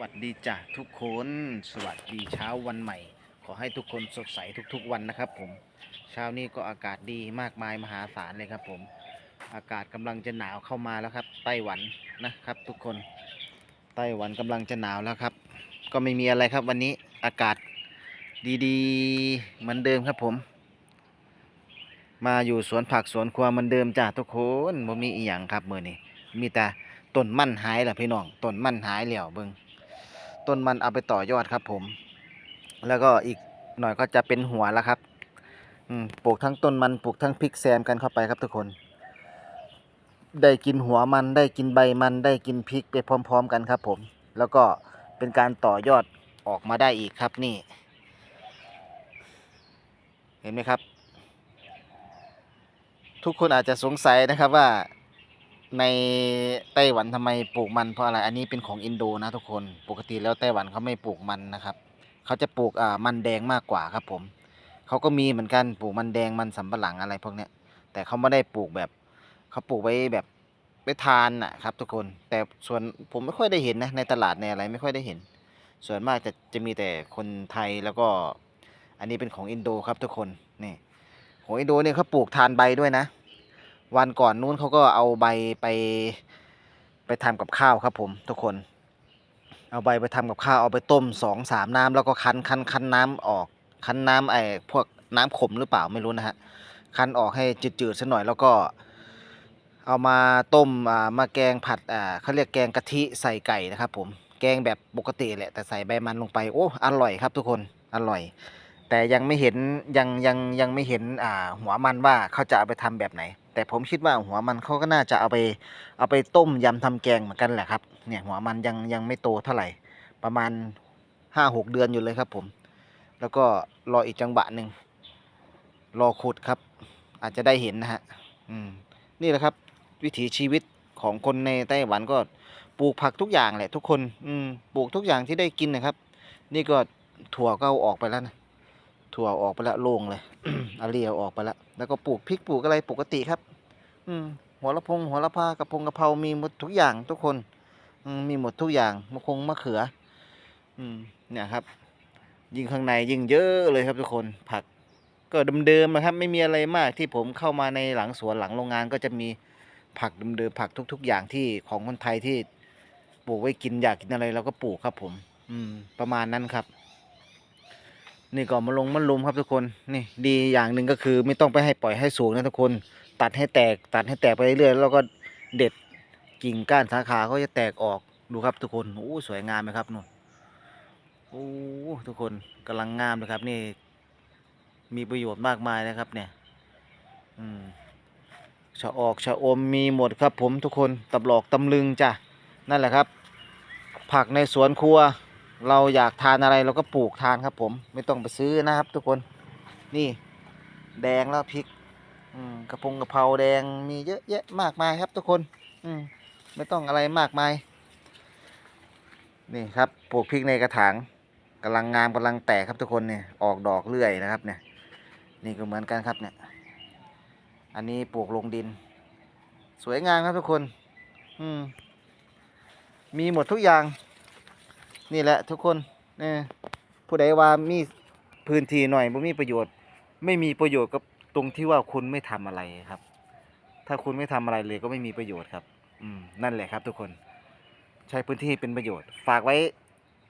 วัสดีจ้ะทุกคน สวัสดีเช้าวันใหม่ ขอให้ทุกคนสดใสทุกๆวันนะครับผม เช้านี้ก็อากาศดีมากมายมหาศาลเลยครับผม อากาศกำลังจะหนาวเข้ามาแล้วครับไต้หวันนะครับ ทุกคน ไต้หวันกำลังจะหนาวแล้วครับ ก็ไม่มีอะไรครับวันนี้อากาศดีๆ เหมือนเดิมครับผม มาอยู่สวนผักสวนครัวเหมือนเดิมจ้ะทุกคนบ่มีอีหยังครับมือนี้มีแต่ต้นมันหายล่ะพี่น้องต้นมันหายแล้วเบิ่ง ต้นมันเอาไปต่อยอดครับ ผม แล้วก็อีกหน่อยก็จะเป็นหัวแล้วครับปลูกทั้งต้นมันปลูกทั้งพริกแซมกันเข้าไปครับทุกคน ได้กินหัวมันได้กินใบมันได้กินพริกไปพร้อม ๆ กันครับ ผม แล้วก็เป็นการต่อยอดออกมาได้อีกครับนี่ เห็นไหมครับ ทุกคนอาจจะสงสัยนะครับว่า ในไต้หวันทำไมปลูกมันเพราะอะไร อันนี้เป็นของอินโดนะทุกคน ปกติแล้วไต้หวันเขาไม่ปลูกมันนะครับ เขาจะปลูกอ่ามันแดงมากกว่าครับผม เขาก็มีเหมือนกันปลูกมันแดงมันสำปะหลังอะไรพวกเนี้ย แต่เขาไม่ได้ปลูกแบบเขาปลูกไว้แบบไว้ทานนะครับ ทุกคน แต่ส่วนผมไม่ค่อยได้เห็นนะในตลาดในอะไรไม่ค่อยได้เห็น ส่วนมากจะจะมีแต่คนไทยแล้วก็ อันนี้เป็นของอินโดครับทุกคนนี่ของอินโดเนี่ยเขาปลูกทานใบด้วยนะ วันก่อนนู้นเขาก็เอาใบไปไปทำกับข้าวครับผมทุกคน เอาใบไปทำกับข้าวเอาไปต้มสองสามน้ำแล้วก็คั้นคั้นคั้นน้ำออก คั้นน้ำไอ้พวกน้ำขมหรือเปล่าไม่รู้นะฮะคั้นออกให้จืดๆสักหน่อยแล้วก็ เอามาต้มอ่ามาแกงผัดอ่าเขาเรียกแกงกะทิใส่ไก่นะครับผมแกงแบบปกติแหละแต่ใส่ใบมันลงไปโอ้อร่อยครับทุกคนอร่อย แต่ยังไม่เห็นยังยังยังไม่เห็นอ่าหัวมันว่าเขาจะเอาไปทำแบบไหน แต่ผมคิดว่าหัวมันเขาก็น่าจะเอาไปเอาไปต้มยำทำแกงเหมือนกันแหละครับเนี่ยหัวมันยังยังไม่โตเท่าไหร่ ประมาณห้าหกเดือนอยู่เลยครับผม แล้วก็รออีกจังหวะหนึ่งรอขุดครับ อาจจะได้เห็นนะฮะอืมนี่แหละครับ วิถีชีวิตของคนในไต้หวันก็ปลูกผักทุกอย่างแหละทุกคน อืมปลูกทุกอย่างที่ได้กินนะครับ นี่ก็ถั่วก็เอาออกไปแล้วนะ ถั่วออกไปแล้วโล่งเลยอาเรียวออกไปแล้วแล้วก็ปลูกพริกปลูกอะไรปกติครับ อืมหัวละพงหัวละพากระพงกระเพรามีหมดทุกอย่างทุกคนอืมมีหมดทุกอย่างมะคงมะเขือ อืมเนี่ยครับ ยิ่งข้างในยิ่งเยอะเลยครับทุกคนผัก ก็เดิมๆนะครับ ไม่มีอะไรมากที่ผมเข้ามาในหลังสวนหลังโรงงานก็จะมีผักเดิมๆผักทุก ๆ อย่างที่ของคนไทยที่ปลูกไว้กินอยากกินอะไรเราก็ปลูกครับผม อืม ประมาณนั้นครับ นี่ก็มาลงมันลุมครับทุกคนนี่ดีอย่างหนึ่งก็คือไม่ต้องไปให้ปล่อยให้สูงนะทุกคน ตัดให้แตกตัดให้แตกไปเรื่อยๆแล้วก็เด็ดกิ่งก้านสาขาเขาจะแตกออกดูครับทุกคนโอ้สวยงามไหมครับนู่นโอ้ทุกคนกำลังงามเลยครับ นี่ มีประโยชน์มากมายนะครับ เนี่ย อืมชะออกชะอมมีหมดครับ ผมทุกคนตับหลอกตำลึงจ้ะนั่นแหละครับ ผักในสวนครัว เราอยากทานอะไรเราก็ปลูกทานครับ ผมไม่ต้องไปซื้อนะครับ ทุกคนนี่แดงแล้วพริกกระพงกระเพราแดงมีเยอะแยะมากมายครับ ทุกคน อืมไม่ต้องอะไรมากมาย นี่ครับปลูกพริกในกระถางกำลังงามกำลังแตกครับทุกคนเนี่ยออกดอกเรื่อยนะครับ เนี่ย นี่ก็เหมือนกันครับเนี่ย อันนี้ปลูกลงดิน สวยงามครับทุกคน อืมมีหมดทุกอย่าง นี่แหละทุกคนเนี่ยผู้ใดว่ามีพื้นที่หน่อยบ่มีประโยชน์ ไม่มีประโยชน์กับตรงที่ว่าคุณไม่ทำอะไรครับ ถ้าคุณไม่ทำอะไรเลยก็ไม่มีประโยชน์ครับ อืมนั่นแหละครับ ทุกคน ใช้พื้นที่เป็นประโยชน์ ฝากไว้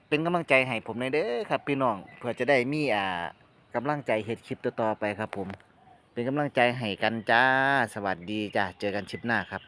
เป็นกำลังใจให้ผมในเด้อครับ พี่น้องเพื่อจะได้มีอ่ากำลังใจเฮ็ดคลิปต่อๆไปครับ ผม เป็นกำลังใจให้กันจ้า สวัสดีจ้าเจอกันคลิปหน้าครับ